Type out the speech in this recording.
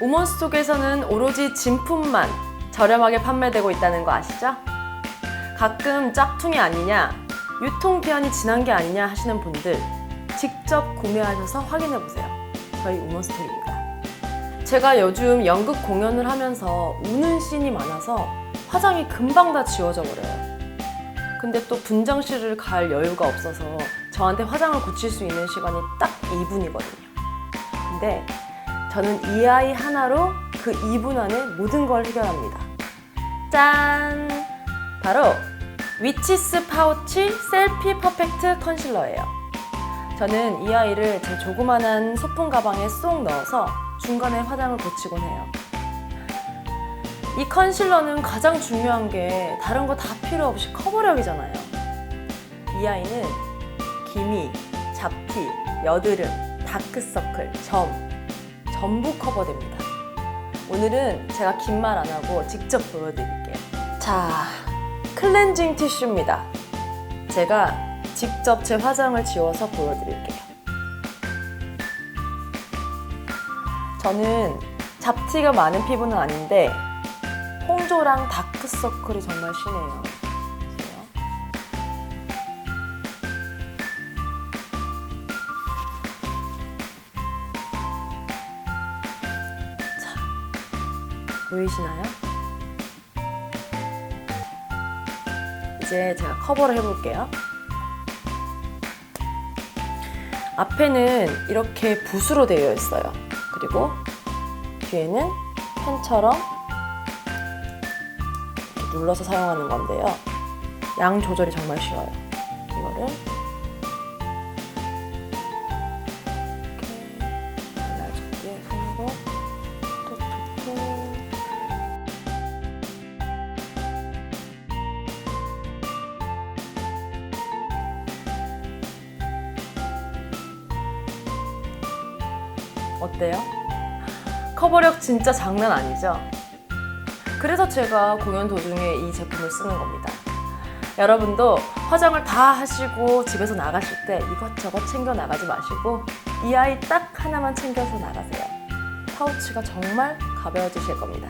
우먼스 톡에서는 오로지 진품만 저렴하게 판매되고 있다는 거 아시죠? 가끔 짝퉁이 아니냐, 유통기한이 지난 게 아니냐 하시는 분들 직접 구매하셔서 확인해 보세요. 저희 우먼스톡입니다. 제가 요즘 연극 공연을 하면서 우는 씬이 많아서 화장이 금방 다 지워져 버려요. 근데 또 분장실을 갈 여유가 없어서 저한테 화장을 고칠 수 있는 시간이 딱 2분이거든요. 근데 저는 이 아이 하나로 그 2분 안에 모든 걸 해결합니다. 짠! 바로 위치스 파우치 셀피 퍼펙트 컨실러예요. 저는 이 아이를 제 조그만한 소품 가방에 쏙 넣어서 중간에 화장을 고치곤 해요. 이 컨실러는 가장 중요한 게 다른 거 다 필요 없이 커버력이잖아요. 이 아이는 기미, 잡티, 여드름, 다크서클, 점 전부 커버됩니다. 오늘은 제가 긴 말 안 하고 직접 보여드릴게요. 자, 클렌징 티슈입니다. 제가 직접 제 화장을 지워서 보여드릴게요. 저는 잡티가 많은 피부는 아닌데 홍조랑 다크서클이 정말 심해요. 보이시나요? 이제 제가 커버를 해볼게요. 앞에는 이렇게 붓으로 되어 있어요. 그리고 뒤에는 펜처럼 눌러서 사용하는 건데요. 양 조절이 정말 쉬워요. 이거를 어때요? 커버력 진짜 장난 아니죠? 그래서 제가 공연 도중에 이 제품을 쓰는 겁니다. 여러분도 화장을 다 하시고 집에서 나가실 때 이것저것 챙겨 나가지 마시고 이 아이 딱 하나만 챙겨서 나가세요. 파우치가 정말 가벼워지실 겁니다.